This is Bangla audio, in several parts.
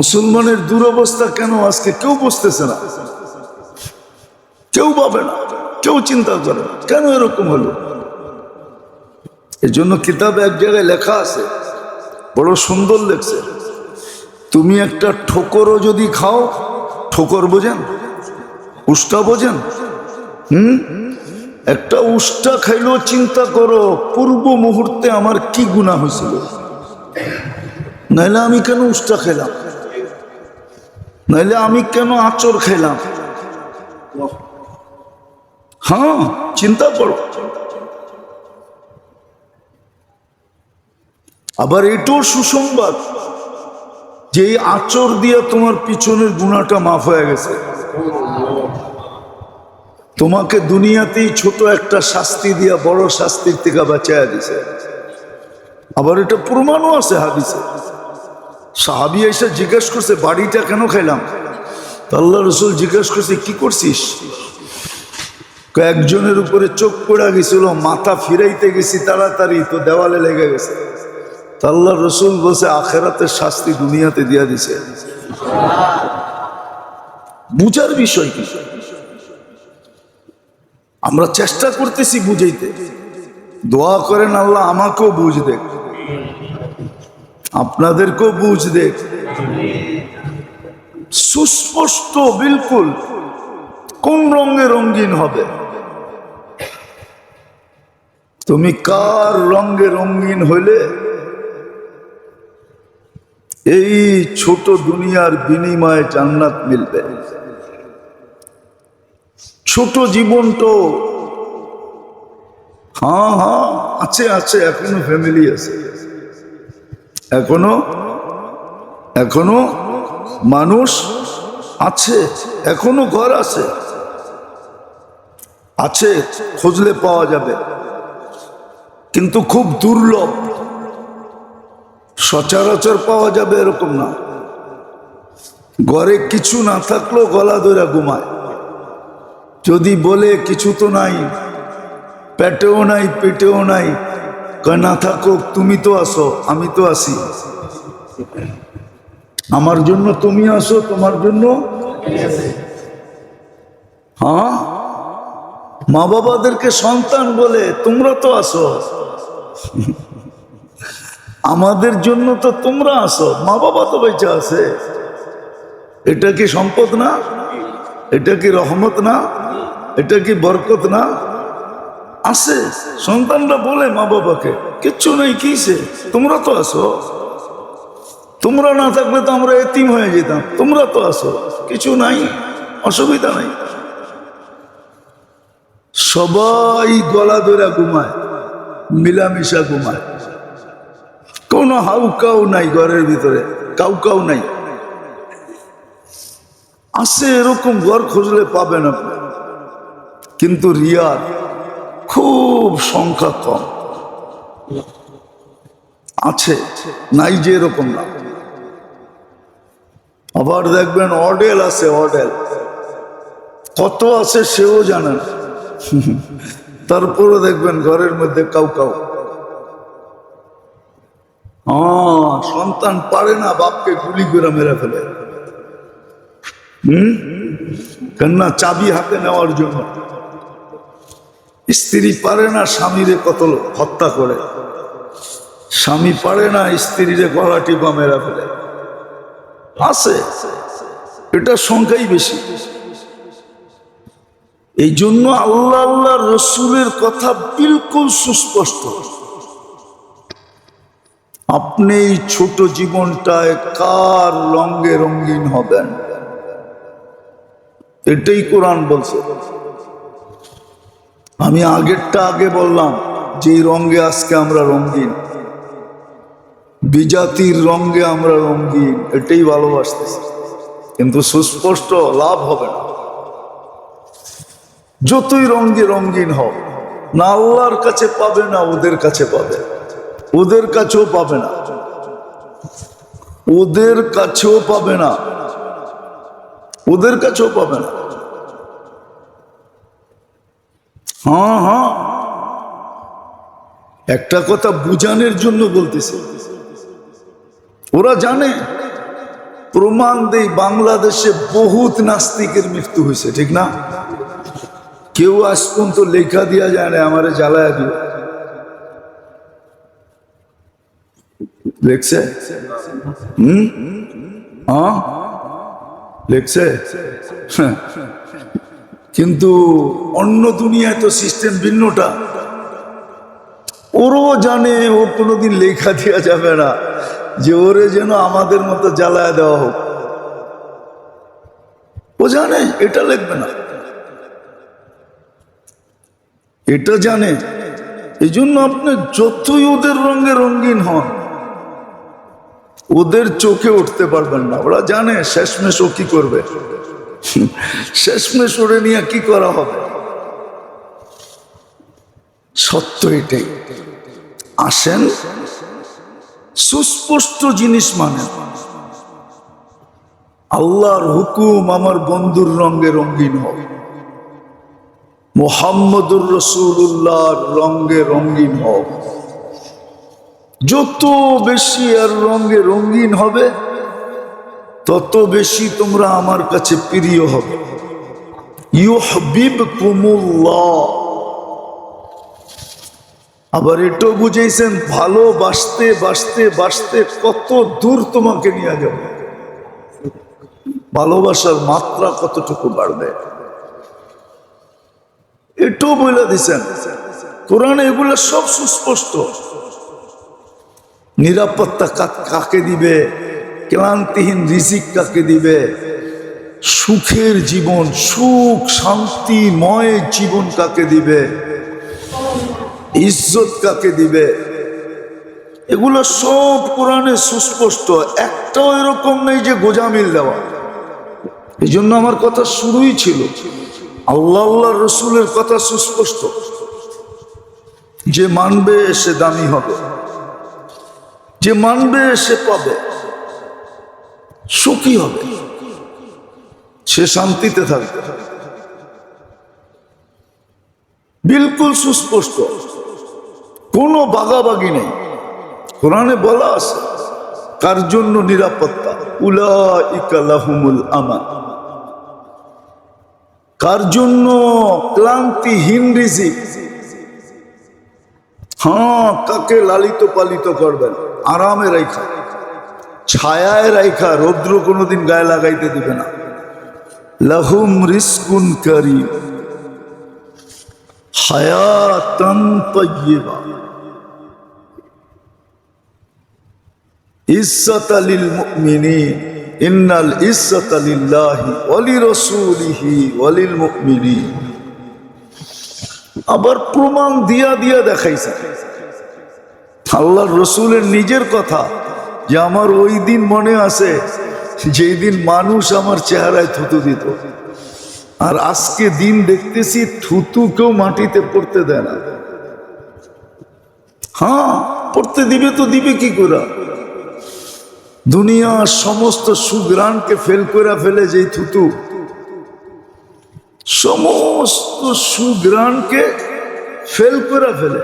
মুসলমানের দুরবস্থা কেন আজকে কেউ বুঝতেছে না? কেউ পাবে না, কেউ চিন্তা করে। কেন এরকম হলো? এর জন্য কিতাবে এক জায়গায় লেখা আছে, বড় সুন্দর লেখছে। তুমি একটা ঠোকরও যদি খাও, ঠোকর বোঝেন? উষ্টা বোঝেন? হুম? একটা উষ্টা খাইলেও চিন্তা করো, পূর্ব মুহূর্তে আমার কি গুণা হয়েছিল? নাইলে আমি কেন উষ্টা খেলাম নাইলে আমি কেন আচর খেলাম? হ্যাঁ চিন্তা করো। আবার এটাও সুসংবাদ যে এই আচর দিয়ে তোমার পিছনের গুণাটা মাফ হয়ে গেছে। তোমাকে দুনিয়াতেই ছোট একটা শাস্তি দিয়া বড় শাস্তির থেকে বাঁচাইয়া দিছে। আবার এটা প্রমাণও আছে হাদিসে। সাহাবি এসে জিজ্ঞেস করছে, বাড়িটা কেন খাইলাম? আল্লাহ রসুল জিজ্ঞেস করছে, কি করছিস? কয়েকজনের উপরে চোখ পড়া গেছিল, মাথা ফিরাইতে গেছি তাড়াতাড়ি, তো দেওয়ালে লেগে গেছে। তো আল্লাহ রসুল বলছে, আখেরাতের শাস্তি দুনিয়াতে দিয়া দিছে। বুঝার বিষয় কি? আমরা চেষ্টা করতেছি বুঝাইতে। দোয়া করেন আল্লাহ, আমাকেও বুঝ দেখ। আপনাদেরকেও বুঝ দেখ সুস্পষ্ট, বিলকুল, কোন রঙে রঙিন হবে? তুমি কার রঙে রঙিন হইলে? এই ছোট দুনিয়ার বিনিময়ে জান্নাত মিলবে। ছোট জীবন তো হ্যাঁ হ্যাঁ আছে আছে, এখনও ফ্যামিলি আছে। এখনও এখনও মানুষ আছে, এখনও ঘর আছে। আছে, খুঁজলে পাওয়া যাবে। কিন্তু খুব দুর্লভ। সচরাচর পাওয়া যাবে এরকম না। ঘরে কিছু না থাকলেও গলা ধরে ঘুমায়। যদি বলে কিছু তো নাই, পেটেও নাই পেটেও নাই কয়, না থাকুক, তুমি তো আসো, আমি তো আসি। আমার জন্য তুমি আসো, তোমার জন্য? হ্যাঁ? মা বাবাদেরকে সন্তান বলে তোমরা তো আসো। আমাদের জন্য তো তোমরা আসো মা বাবা তো বেঁচে আছে। এটা কি সম্পদ না? এটা কি রহমত না? এটা কি বরকত না? আছে। সন্তানরা বলে মা বাবাকে, কিচ্ছু নেই কিসে তোমরা তো আসো। তোমরা না থাকলে তো আমরা এতিম হয়ে যেতাম। তোমরা তো আসো। কিছু নাই, অসুবিধা নাই। সবাই গলা ধরে ঘুমায়, মিলামিশা ঘুমায়। কোনো হাউ কাউ নাই ঘরের ভিতরে কাউ কাউ নাই। আছে এরকম ঘর খুঁজলে পাবেন আপনি। কিন্তু রিয়ার খুব সংখ্যা কম। আছে, নাই যে এরকম না। আবার দেখবেন অডেল আছে, অডেল। কত আছে সেও জানেন তারপরে দেখবেন ঘরের মধ্যে কাউ কাউ। সন্তান পারে না, বাপকে গুলি করে মেরে ফেলে। হুম? কেননা চাবি হাতে নেওয়ার জন্য। স্ত্রী পারে না, স্বামীরে কত হত্যা করে। স্বামী পারে না, স্ত্রীরে গলা টিপা মেরা ফেলে। আছে। এটা সংখ্যাই বেশি। এই জন্য আল্লাহ আল্লাহ রসুলের কথা বিলকুল সুস্পষ্ট। আপনি এই ছোট জীবনটায় কার লঙ্গে রঙ্গিন হবেন? এটাই কোরআন বলছে। আমি আগেরটা আগে বললাম যে রঙ্গে আজকে আমরা রঙ্গিন বিজাতির রঙ্গে আমরা রঙ্গিন এটাই ভালোবাসতেছি। কিন্তু সুস্পষ্ট লাভ হবে না। যতই রঙ্গে রঙ্গিন হও, না আল্লাহর কাছে পাবে না ওদের কাছে পাবে। ওদের কাছেও পাবে না। ওদের কাছেও পাবে না। ওদের কাছেও পাবে না। হ্যাঁ হ্যাঁ। একটা কথা বুঝানোর জন্য বলতেছে। ওরা জানে, প্রমাণ দেই বাংলাদেশে বহুত নাস্তিকের মৃত্যু হয়েছে, ঠিক না? কেউ আজ পর্যন্ত লেখা দিয়া যায় না, আমারে জ্বালায় দিও। লেখছে? হুম? হ্যাঁ? লেখছে। কিন্তু অন্য দুনিয়ায় তো সিস্টেম ভিন্নটা। ওরও জানে ও কোনোদিন লেখা দেওয়া যাবে না যে ওরে যেন আমাদের মতো জ্বালায় দেওয়া হোক। ও জানে, এটা লিখবে না। এটা জানে। এই জন্য আপনি যতই ওদের রঙে রঙিন হন, ওদের চোখে উঠতে পারবেন না। ওরা জানে শেষমেশ ও কি করবে। শেষমেশ ওরে নিয়ে কি করা হবে? সত্য এটাই। আসেন, সুস্পষ্ট জিনিস মানে আল্লাহর হুকুম আমার বন্ধুর রঙে রঙিন হোক। মোহাম্মদুর রসুল্লাহর রঙে রঙিন হোক। যত বেশি আর রঙে রঙিন হবে তত বেশি তোমরা আমার কাছে প্রিয় হবে। কুমুল্লাহ আবার এটাও বুঝেছেন ভালোবাসতে, বাসতে বাসতে কত দূর তোমাকে নিয়ে যাবে। ভালোবাসার মাত্রা কতটুকু বাড়বে? এটাও বলে দিছেন, কোরআনে এগুলো সব সুস্পষ্ট। নিরাপত্তা কাকে দিবে? ক্লান্তিহীন রিজিক কাকে দিবে? সুখের জীবন, সুখ শান্তিময় জীবন কাকে দিবে? ইজ্জত কাকে দিবে? এগুলো সব কোরআনে সুস্পষ্ট। একটাও এরকম নেই যে গোজামিল দেওয়া। এই জন্য আমার কথা শুরুই ছিল। আল্লাহ আল্লাহ রসুলের কথা সুস্পষ্ট। যে মানবে সে দামি হবে। যে মানবে সে পাবে। সুখী হবে। সে শান্তিতে থাকবে। বিলকুল সুস্পষ্ট। কোনো বাগাবাগি নেই। কোরআনে বলা আছে, কার জন্য নিরাপত্তা? উলা ইকালাহুমুল আমান। কার জন্য ক্লান্তিহীন রিজিক? হ্যাঁ কাকে লালিত পালিত করবেন? আরামে রাইখা ছায়ায় রাইখা রৌদ্র কোনোদিন গায়ে লাগাইতে দিবে না। লাহুম রিস্কুন করিম। হায়াতান তয়্যিবা ইজ্জত লিল মুমিনিন। ইন্নাল ইজ্জত লিল্লাহি ওয়া লিরাসূলিহি ওয়া লিল মুমিনিন। আবার প্রমাণ দিয়া দিয়া দেখাইছে। আল্লাহর রসুলের নিজের কথা যে আমার ওই দিন মনে আছে, যেই দিন মানুষ আমার চেহারায় থুতু দিত। আর আজকে দিন দেখতেছি থুতু কেউ মাটিতে পড়তে দেয় না। হ্যাঁ পড়তে দিবে তো দিবে কি করে? দুনিয়ার সমস্ত সুগ্রাণকে ফেল করে ফেলে যেই থুতু। সমস্ত সুগ্রাণকে ফেল করে ফেলে।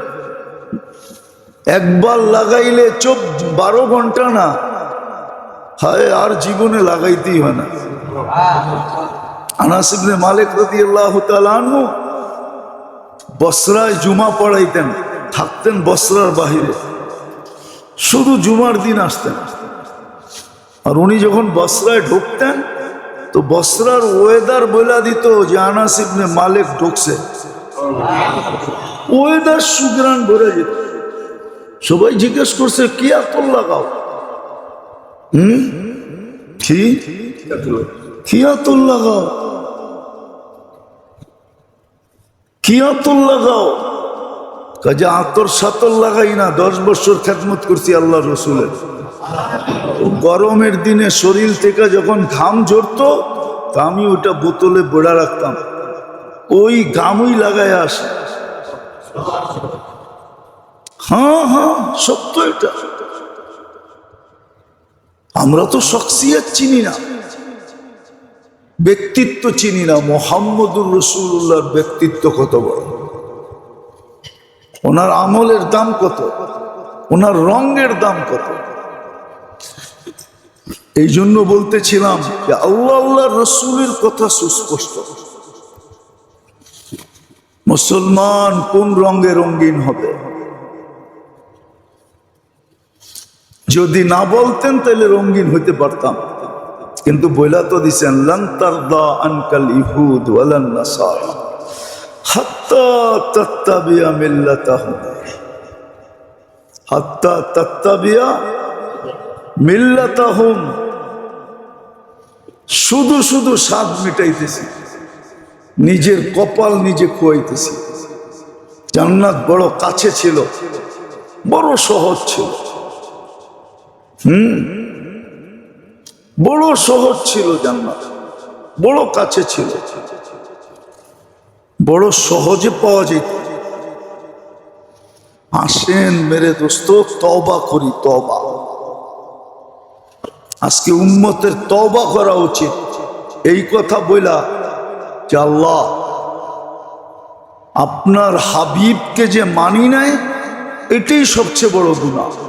একবার লাগাইলে চোখ বারো ঘণ্টা না। হায়, আর জীবনে লাগাইতেই হয় না। আনাসিবনে মালিক রতি আল্লাহ তালু বসরায় জুমা পড়াইতেন, থাকতেন বসরার বাহিরে। শুধু জুমার দিন আসতেন। আর উনি যখন বসরায় ঢুকতেন, তো বসরার ওয়েদার বলে দিত যে আনাসিবনে মালিক ঢুকছে। ওয়েদার সুগ্রান ভরে যেত। সবাই জিজ্ঞেস করছে, কি আতর লাগাও? হুম? কি? কি আতর লাগাও? কি আতর লাগাও? কাজে আতর সাতর লাগাই না, দশ বছর খেদমত করছি আল্লাহ রসুলের। গরমের দিনে শরীর থেকে যখন ঘাম ঝরতো, তা আমি ওটা বোতলে বেড়া রাখতাম। ওই ঘামই লাগায় আসে। হ্যাঁ হ্যাঁ সত্য এটা। আমরা তো শখসিয়ত চিনি না। ব্যক্তিত্ব চিনি না। মোহাম্মদুর রসুল্লাহর ব্যক্তিত্ব কত বড়? ওনার আমলের দাম কত? ওনার রঙের দাম কত? এই জন্য বলতেছিলাম যে আল্লাহ আল্লাহ রসুলের কথা সুস্পষ্ট। মুসলমান কোন রঙে রঙিন হবে? যদি না বলতেন তাহলে রঙিন হইতে পারতাম। কিন্তু বইলা তো দিছেন লন্তার দা আনকাল ইহুদ শুধু শুধু স্বাদ মিটাইতেছি, নিজের কপাল নিজে খুয়াইতেছি। জান্নাত বড় কাছে ছিল, বড় সহজ ছিল। হুম? বড় সহজ ছিল জান্নাত, বড় কাছে ছিল। বড় সহজে পাওয়া যেত। আসেন মেরে দোস্ত তবা করি তবা আজকে উম্মতের তবা করা উচিত। এই কথা বইলা যে আল্লাহ, আপনার হাবিবকে যে মানি নাই, এটাই সবচেয়ে বড় গুণা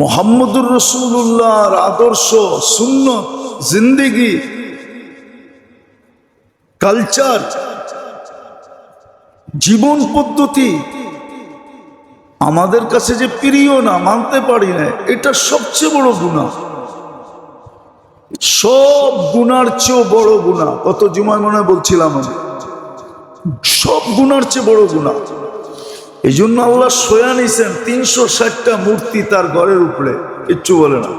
মোহাম্মদুর রসুল্লাহর আদর্শ শূন্য জিন্দিগি, কালচার, জীবন পদ্ধতি আমাদের কাছে যে প্রিয় না, মানতে পারি না, এটা সবচেয়ে বড় গুণা সব গুনার চেয়েও বড় গুণা কত জুমায় মনে বলছিলাম আমি। সব গুনার চেয়ে বড় গুণা এই জন্য আল্লাহ সোয়া নিছেন তিনশো ষাটটা মূর্তি তার ঘরের উপরে, কিচ্ছু বলে না।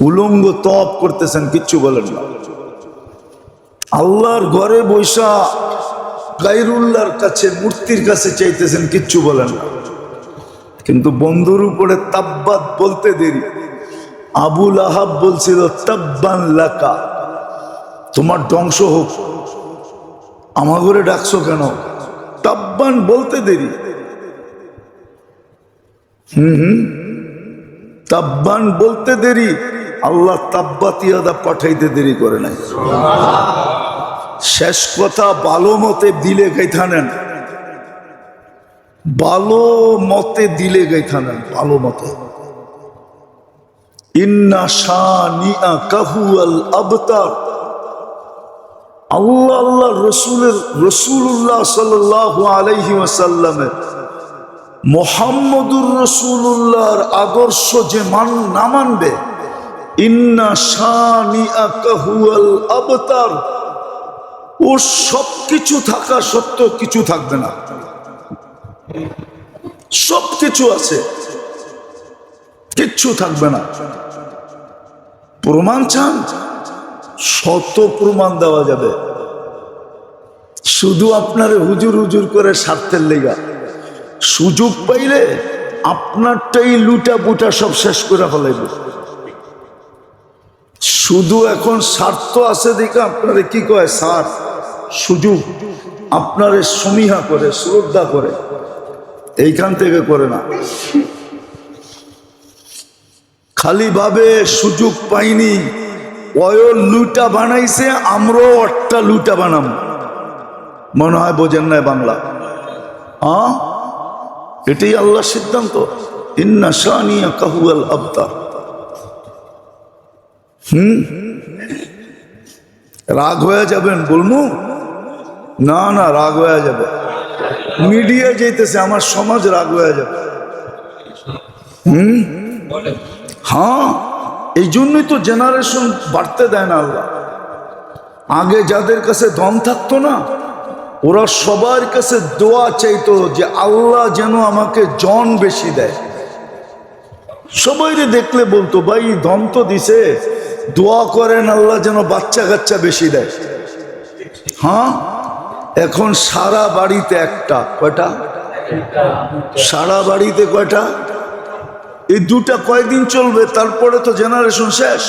উলঙ্গ তপ করতেছেন, কিচ্ছু বলেন না। আল্লাহর ঘরে বৈশা গাইরুল্লাহর কাছে, মূর্তির কাছে চাইতেছেন, কিচ্ছু বলেন না। কিন্তু বন্ধুর উপরে তাব্বাত বলতে দেরি। আবুল আহাব বলছিল, তাব্বান লাকা, তোমার ধ্বংস হোক। আমার ঘরে ডাকছো কেন? তাব্বান বলতে দেরি। হুম তাব্বান বলতে দেরি, আল্লাহ তাব্বাতিয়াদা পাঠাইতে দেরি করে নাই। শেষ কথা ভালো মতে দিলে গাইথানেন। ভালো মতে দিলে গাইথানেন, ভালো মতে। ইন্না শানিয়া কাহু আল আবতার। আল্লাহ আল্লাহ রসুলের রসুল্লাহ সাল্লাহ আলাইহি ওয়াসাল্লামের, মোহাম্মদুর রসুল্লাহর আদর্শ যে মান না মানবে, ইন্না আবতার, ও সব কিছু থাকা সত্ত্বেও কিছু থাকবে না। সব কিছু আছে, কিচ্ছু থাকবে না। প্রমাণ চান? শত প্রমাণ দেওয়া যাবে। শুধু আপনার হুজুর হুজুর করে স্বার্থের লেগা। সুযোগ পাইলে আপনারটাই লুটা বুটা সব শেষ করে ফেলাইব। শুধু এখন স্বার্থ আছে দেখে আপনারে কি কয়? স্বার্থ সুযোগ। আপনারে সমীহা করে, শ্রদ্ধা করে। এইখান থেকে করে না। খালি ভাবে সুযোগ পাইনি। অয়ল লুটা বানাইছে, আমরাও একটা লুটা বানাবো মনে হয় বোঝেন নাই বাংলা। হ্যাঁ এটাই আল্লাহর সিদ্ধান্ত। ইন্না কাহুয়াল আবতার হুম? রাগ হয়ে যাবেন, বলমু? না না, রাগ হয়ে যাবে। মিডিয়া যেতেছে আমার সমাজ রাগ হয়ে যাবে। হুম? হ্যাঁ। এই জন্যই তো জেনারেশন বাড়তে দেয় না আল্লাহ। আগে যাদের কাছে ধন থাকতো না, ওরা সবার কাছে দোয়া চাইতো যে আল্লাহ যেন আমাকে জন বেশি দেয়। সবাই দেখলে বলতো, ভাই, ধন তো দিছে, দোয়া করেন আল্লাহ যেন বাচ্চা কাচ্চা বেশি দেয়। হ্যাঁ? এখন সারা বাড়িতে একটা, কয়টা? সারা বাড়িতে কয়টা? এই দুটা কয়দিন চলবে, তারপরে তো জেনারেশন শেষ।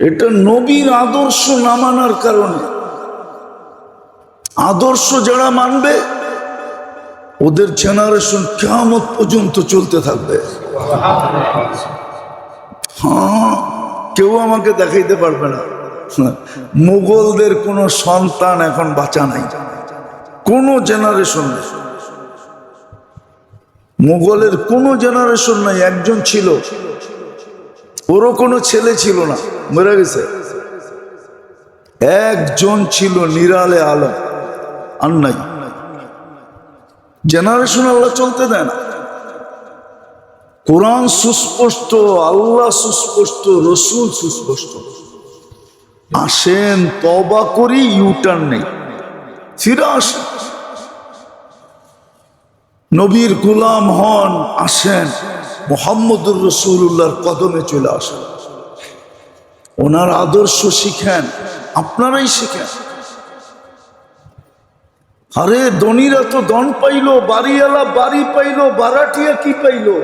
এটা নবীর আদর্শ না মানার কারণে। আদর্শ যারা মানবে, ওদের জেনারেশন কেমন পর্যন্ত চলতে থাকবে। হ্যাঁ কেউ আমাকে দেখাইতে পারবে না। মুঘলদের কোনো সন্তান এখন বাঁচা নাই। কোনো জেনারেশন নেই। মুঘলের কোনো জেনারেশন নাই, একজন ছিল। ওরও কোনো ছেলে ছিল না মরে গেছে? একজন ছিল নিরালে আলম, আর নাই। জেনারেশন আল্লাহ চলতে দেয় না। কোরআন সুস্পষ্ট, আল্লাহ সুস্পষ্ট, রসুল সুস্পষ্ট। আসেন তবা করি ইউটার্ন নেই। ফিরে আসেন। নবীর গুলাম হন, আসেন, মোহাম্মদুর রসুল্লাহর কদমে চলে আসেন। ওনার আদর্শ শিখেন, আপনারাই শিখেন। আরে ধনীরা তো দন পাইলো, বাড়িওয়ালা বাড়ি পাইলো, বারাটিয়া কি পাইলো?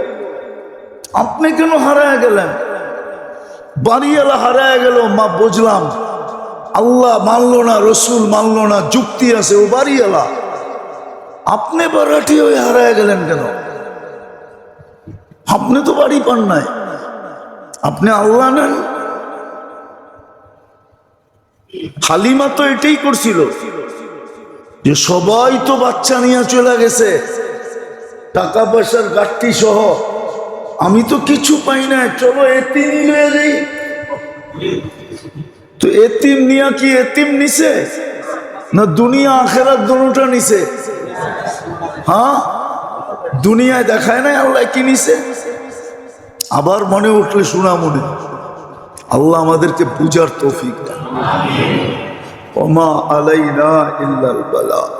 আপনি কেন হারায় গেলেন? বাড়িওয়ালা হারায় গেল, মা বুঝলাম, আল্লাহ মানলো না, রসুল মানলো না, যুক্তি আছে, ও বাড়িওয়ালা। আপনি বারাটি হয়ে হারায় গেলেন কেন? আপনি তো বাড়ি পান নাই। আপনি আল্লাহ নেন। হালিমা তো এটাই করছিল যে সবাই তো বাচ্চা নিয়ে চলে গেছে, টাকা পয়সার গাঠটি সহ। আমি তো কিছু পাই না চলো এতিম লয়ে যাই। তো এতিম নিয়া কি এতিম নিছে? না দুনিয়া আখেরাত দোনোটা নিছে? হ্যাঁ? দুনিয়ায় দেখায় নাই আল্লাহ কি নিছে? আবার মনে উঠলে শোনা মনে আল্লাহ আমাদেরকে পূজার তৌফিক দেন। ওমা আলাইনা ইল্লাল বালা।